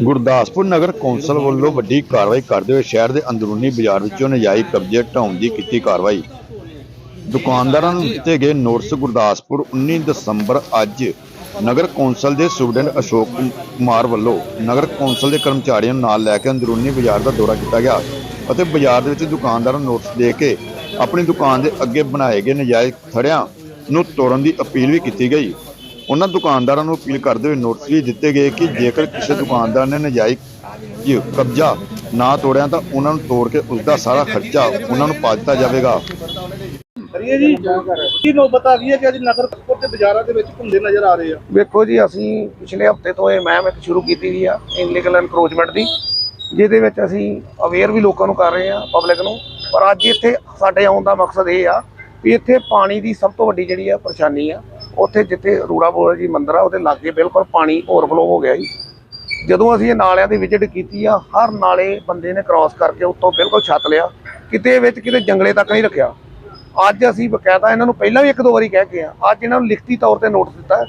ਗੁਰਦਾਸਪੁਰ ਨਗਰ council ਵੱਲੋਂ ਵੱਡੀ ਕਾਰਵਾਈ ਕਰਦੇ ਹੋਏ ਸ਼ਹਿਰ ਦੇ ਅੰਦਰੂਨੀ ਬਾਜ਼ਾਰ ਵਿੱਚੋਂ ਨਜਾਇਜ਼ ਕਬਜ਼ੇ ਢਾਉਣ ਦੀ ਕੀਤੀ ਕਾਰਵਾਈ। ਦੁਕਾਨਦਾਰਾਂ ਨੂੰ ਦਿੱਤੇ ਗਏ ਨੋਟਿਸ ਗੁਰਦਾਸਪੁਰ 19 ਦਸੰਬਰ ਅੱਜ ਨਗਰ ਕੌਂਸਲ ਦੇ ਸੁਪਰਡੈਂਟ ਅਸ਼ੋਕ ਕੁਮਾਰ ਵੱਲੋਂ ਨਗਰ ਕੌਂਸਲ ਦੇ ਕਰਮਚਾਰੀਆਂ ਨੂੰ ਨਾਲ ਲੈ ਕੇ ਅੰਦਰੂਨੀ ਬਾਜ਼ਾਰ ਦਾ ਦੌਰਾ ਕੀਤਾ ਗਿਆ ਅਤੇ ਬਾਜ਼ਾਰ ਦੇ ਵਿੱਚ ਦੁਕਾਨਦਾਰਾਂ ਨੂੰ ਨੋਟਿਸ ਦੇ ਕੇ ਆਪਣੀ ਦੁਕਾਨ ਦੇ ਅੱਗੇ ਬਣਾਏ ਗਏ ਨਜਾਇਜ਼ ਥੜਿਆਂ ਨੂੰ ਤੋੜਨ ਦੀ ਅਪੀਲ ਵੀ ਕੀਤੀ ਗਈ। ਉਹਨਾਂ ਦੁਕਾਨਦਾਰਾਂ ਨੂੰ ਅਪੀਲ ਕਰਦੇ ਹੋਏ ਨੋਟਿਸ ਵੀ ਦਿੱਤੇ ਗਏ ਕਿ ਜੇਕਰ ਕਿਸੇ ਦੁਕਾਨਦਾਰ ਨੇ ਨਜਾਇਜ਼ ਕਬਜ਼ਾ ਨਾ ਤੋੜਿਆ ਤਾਂ ਉਹਨਾਂ ਨੂੰ ਤੋੜ ਕੇ ਉਸ ਦਾ ਸਾਰਾ ਖਰਚਾ ਉਹਨਾਂ ਨੂੰ ਪਾ ਦਿੱਤਾ ਜਾਵੇਗਾ। ਕਰੀਏ ਜੀ? ਕੀ ਨੋਬਤ ਆ ਗਈ ਹੈ ਕਿ ਅੱਜ ਨਗਰ ਕਪੂਰ ਦੇ ਬਾਜ਼ਾਰਾਂ ਦੇ ਵਿੱਚ ਘੁੰਮਦੇ ਨਜ਼ਰ ਆ ਰਹੇ ਆ। ਵੇਖੋ ਜੀ ਅਸੀਂ ਪਿਛਲੇ ਹਫ਼ਤੇ ਤੋਂ ਇਹ ਮਹਿਮ ਇੱਕ ਸ਼ੁਰੂ ਕੀਤੀ ਵੀ ਆ ਇਨਲੀਗਲ ਐਨਕਰੋਚਮੈਂਟ ਦੀ ਜਿਹਦੇ ਵਿੱਚ ਅਸੀਂ ਅਵੇਅਰ ਵੀ ਲੋਕਾਂ ਨੂੰ ਕਰ ਰਹੇ ਆ ਪਬਲਿਕ ਨੂੰ। ਪਰ ਅੱਜ ਇੱਥੇ ਸਾਡੇ ਆਉਣ ਦਾ ਮਕਸਦ ਇਹ ਆ ਵੀ ਇੱਥੇ ਪਾਣੀ ਦੀ ਸਭ ਤੋਂ ਵੱਡੀ ਜਿਹੜੀ ਆ ਪਰੇਸ਼ਾਨੀ ਆ ਉੱਥੇ ਜਿੱਥੇ ਰੂੜਾ ਬੋਲ ਜੀ ਮੰਦਿਰ ਆ, ਉਹਦੇ ਲਾਗੇ ਬਿਲਕੁਲ ਪਾਣੀ ਓਵਰਫਲੋ ਹੋ ਗਿਆ ਜੀ। ਜਦੋਂ ਅਸੀਂ ਇਹ ਨਾਲਿਆਂ ਦੀ ਵਿਜ਼ਿਟ ਕੀਤੀ ਆ, ਹਰ ਨਾਲੇ ਬੰਦੇ ਨੇ ਕ੍ਰਾਸ ਕਰਕੇ ਉੱਤੋਂ ਬਿਲਕੁਲ ਛੱਤ ਲਿਆ, ਕਿਤੇ ਵਿੱਚ ਕਿਤੇ ਜੰਗਲੇ ਤੱਕ ਨਹੀਂ ਰੱਖਿਆ। ਅੱਜ ਅਸੀਂ ਬਕਾਇਦਾ ਇਹਨਾਂ ਨੂੰ ਪਹਿਲਾਂ ਵੀ ਇੱਕ ਦੋ ਵਾਰੀ ਕਹਿ ਕੇ ਆ, ਅੱਜ ਇਹਨਾਂ ਨੂੰ ਲਿਖਤੀ ਤੌਰ ਤੇ ਨੋਟਿਸ ਦਿੱਤਾ,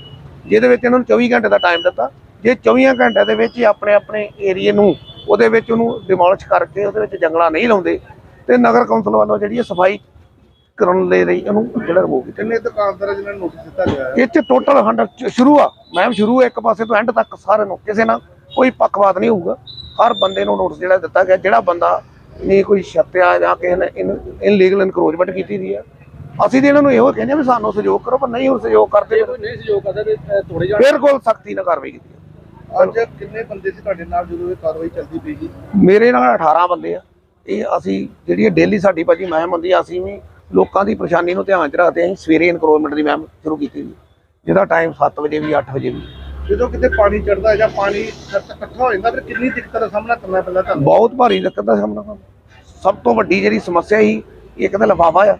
ਜਿਹਦੇ ਵਿੱਚ ਇਹਨਾਂ ਨੂੰ 24 ਘੰਟੇ ਦਾ ਟਾਈਮ ਦਿੱਤਾ। ਜੇ 24 ਘੰਟਿਆਂ ਦੇ ਵਿੱਚ ਆਪਣੇ ਆਪਣੇ ਏਰੀਏ ਨੂੰ, ਉਹਦੇ ਵਿੱਚ ਉਹਨੂੰ ਡਿਮੋਲਿਸ਼ ਕਰਕੇ ਉਹਦੇ ਵਿੱਚ ਜੰਗਲਾ ਨਹੀਂ ਲਾਉਂਦੇ, ਤੇ ਨਗਰ ਕੌਂਸਲ ਵੱਲੋਂ ਜਿਹੜੀ ਹੈ ਸਫ਼ਾਈ ਕਰਨ ਦੇ ਲਈ ਇਹਨੂੰ ਜਿਹੜਾ ਰਿਮੂਵ ਕੀਤਾ। ਕਿੰਨੇ ਦੁਕਾਨਦਾਰਾਂ ਜਿਨ੍ਹਾਂ ਨੂੰ ਨੋਟਿਸ ਦਿੱਤਾ ਗਿਆ ਹੈ? ਇਹ ਚ ਟੋਟਲ 100 ਸ਼ੁਰੂ ਆ। ਮੈਮ ਸ਼ੁਰੂ ਆ ਇੱਕ ਪਾਸੇ ਤੋਂ ਐਂਡ ਤੱਕ ਸਾਰੇ ਨੂੰ। ਕਿਸੇ ਨਾਲ ਕੋਈ ਪੱਖਪਾਤ ਨਹੀਂ ਹੋਊਗਾ। ਹਰ ਬੰਦੇ ਨੂੰ ਨੋਟਿਸ ਜਿਹੜਾ ਦਿੱਤਾ ਗਿਆ। ਜਿਹੜਾ ਬੰਦਾ ਨੇ ਕੋਈ ਛੱਤਿਆ ਜਾਂ ਕਿਸੇ ਨੇ ਇਨਲੀਗਲ ਇਨਕਰੋਚਮੈਂਟ ਕੀਤੀ ਦੀ ਆ। ਅਸੀਂ ਤੇ ਇਹਨਾਂ ਨੂੰ ਇਹੋ ਕਹਿੰਦੇ ਆ ਵੀ ਸਾਨੂੰ ਸਹਿਯੋਗ ਕਰੋ ਪਰ ਨਹੀਂ ਉਹ ਸਹਿਯੋਗ ਕਰਦੇ। ਨਹੀਂ ਸਹਿਯੋਗ ਕਰਦਾ ਤੇ ਤੋੜੇ ਬਿਲਕੁਲ ਸਖਤੀ ਨਾਲ ਕਾਰਵਾਈ ਕੀਤੀ ਆ। ਅੱਜ ਕਿੰਨੇ ਬੰਦੇ ਸੀ ਤੁਹਾਡੇ ਨਾਲ ਜਦੋਂ ਇਹ ਕਾਰਵਾਈ ਚੱਲਦੀ ਪਈ ਸੀ? ਮੇਰੇ ਨਾਲ 18 ਬੰਦੇ ਆ। ਇਹ ਅਸੀਂ ਜਿਹੜੀ ਡੇਲੀ ਸਾਡੀ ਭਾਜੀ ਮਹਿਮ ਹੁੰਦੀ ਆ ਅਸੀਂ ਵੀ ਲੋਕਾਂ ਦੀ ਪਰੇਸ਼ਾਨੀ ਨੂੰ ਧਿਆਨ ਚ ਰੱਖਦੇ ਅਸੀਂ ਸਵੇਰੇ ਇਨਕਰੋਚਮੈਂਟ ਦੀ ਮਹਿਮ ਸ਼ੁਰੂ ਕੀਤੀ ਜੀ ਜਿਹਦਾ ਟਾਈਮ 7 ਵਜੇ ਵੀ 8 ਵਜੇ ਵੀ। ਜਦੋਂ ਕਿਤੇ ਪਾਣੀ ਚੜਦਾ ਜਾਂ ਪਾਣੀ ਇਕੱਠ- ਇਕੱਠਾ ਹੋ ਜਾਂਦਾ ਫਿਰ ਕਿੰਨੀ ਦਿੱਕਤਾਂ ਦਾ ਸਾਹਮਣਾ ਕਰਨਾ ਪੈਂਦਾ ਤੁਹਾਨੂੰ? ਬਹੁਤ ਭਾਰੀ ਦਿੱਕਤ ਦਾ ਸਾਹਮਣਾ ਕਰਨਾ। ਸਭ ਤੋਂ ਵੱਡੀ ਜਿਹੜੀ ਸਮੱਸਿਆ ਸੀ ਇੱਕ ਤਾਂ ਲਿਫਾਫਾ ਆ।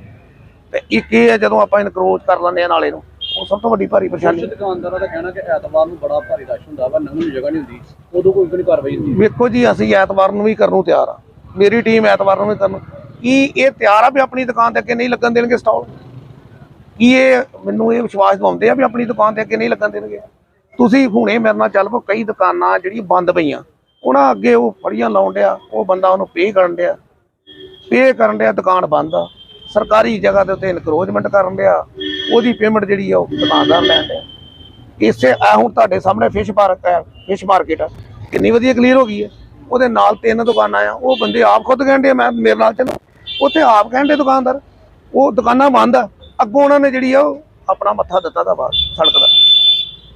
ਤੇ ਇੱਕ ਇਹ ਆ ਜਦੋਂ ਆਪਾਂ ਇਨਕਰੋਚ ਕਰ ਲੈਂਦੇ ਆ ਨਾਲੇ ਨੂੰ ਉਹ ਸਭ ਤੋਂ ਵੱਡੀ ਭਾਰੀ ਪਰੇਸ਼ਾਨੀ। ਦੁਕਾਨਦਾਰਾਂ ਦਾ ਕਹਿਣਾ ਕਿ ਐਤਵਾਰ ਨੂੰ ਬੜਾ ਭਾਰੀ ਰਸ਼ ਹੁੰਦਾ ਵਾ ਲੰਘਣ ਨੂੰ ਜਗ੍ਹਾ ਨਹੀਂ ਹੁੰਦੀ। ਉਦੋਂ ਕੋਈ ਕੋਈ ਕਾਰਵਾਈ ਹੁੰਦੀ। ਵੇਖੋ ਜੀ ਅਸੀਂ ਐਤਵਾਰ ਨੂੰ ਵੀ ਕਰਨ ਨੂੰ ਤਿਆਰ ਆ। ਮੇਰੀ ਟੀਮ ਐਤਵਾਰ ਨੂੰ ਵੀ ਕਰਨ। ਕੀ ਇਹ ਤਿਆਰ ਆ ਵੀ ਆਪਣੀ ਦੁਕਾਨ ਦੇ ਅੱਗੇ ਨਹੀਂ ਲੱਗਣ ਦੇਣਗੇ ਸਟਾਲ ਕੀ ਇਹ ਮੈਨੂੰ ਇਹ ਵਿਸ਼ਵਾਸ ਦਿਵਾਉਂਦੇ ਆ ਵੀ ਆਪਣੀ ਦੁਕਾਨ ਦੇ ਅੱਗੇ ਨਹੀਂ ਲੱਗਣ ਦੇਣਗੇ? ਤੁਸੀਂ ਹੁਣੇ ਮੇਰੇ ਨਾਲ ਚੱਲ ਪਓ, ਕਈ ਦੁਕਾਨਾਂ ਜਿਹੜੀਆਂ ਬੰਦ ਪਈਆਂ, ਉਹਨਾਂ ਅੱਗੇ ਉਹ ਫੜੀਆਂ ਲਾਉਣ ਡਿਆ, ਉਹ ਬੰਦਾ ਉਹਨੂੰ ਪੇ ਕਰਨ ਡਿਆ। ਪੇ ਕਰਨ ਡਿਆ, ਦੁਕਾਨ ਬੰਦ ਆ। ਸਰਕਾਰੀ ਜਗ੍ਹਾ ਦੇ ਉੱਤੇ ਇਨਕਰੋਚਮੈਂਟ ਕਰਨ ਡਿਆ। ਉਹਦੀ ਪੇਮੈਂਟ ਜਿਹੜੀ ਆ ਉਹ ਦੁਕਾਨਦਾਰ ਲੈਣ ਡਿਆ। ਇਸੇ ਆ ਹੁਣ ਤੁਹਾਡੇ ਸਾਹਮਣੇ ਫਿਸ਼ ਪਾਰਕ ਹੈ ਫਿਸ਼ ਮਾਰਕੀਟ ਆ। ਕਿੰਨੀ ਵਧੀਆ ਕਲੀਅਰ ਹੋ ਗਈ ਹੈ। ਉਹਦੇ ਨਾਲ ਤਿੰਨ ਦੁਕਾਨਾਂ ਆ, ਉਹ ਬੰਦੇ ਆਪ ਖੁਦ ਕਹਿੰਦੇ ਆ, ਮੈਂ ਮੇਰੇ ਨਾਲ ਚੱਲੋ। ਉੱਥੇ ਆਪ ਕਹਿੰਦੇ ਦੁਕਾਨਦਾਰ ਉਹ ਦੁਕਾਨਾਂ ਬੰਦ ਆ ਅੱਗੋਂ ਉਹਨਾਂ ਨੇ ਜਿਹੜੀ ਆ ਉਹ ਆਪਣਾ ਮੱਥਾ ਦਿੱਤਾ ਦਾ ਬਾਹਰ ਸੜਕ ਦਾ।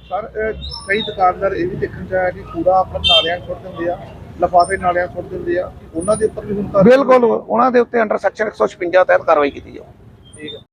ਸਰ ਕਈ ਦੁਕਾਨਦਾਰ ਇਹ ਵੀ ਦੇਖਣ ਚ ਆਇਆ ਕਿ ਕੂੜਾ ਆਪਣਾ ਨਾਲਿਆਂ ਸੁੱਟ ਦਿੰਦੇ ਆ ਲਫਾਫੇ ਨਾਲਿਆਂ ਸੁੱਟ ਦਿੰਦੇ ਆ ਉਹਨਾਂ ਦੇ ਉੱਪਰ ਵੀ ਹੁਣ ਬਿਲਕੁਲ ਉਹਨਾਂ ਦੇ ਉੱਤੇ ਅੰਡਰ ਸੈਕਸ਼ਨ 156 ਤਹਿਤ ਕਾਰਵਾਈ ਕੀਤੀ ਜਾਊ।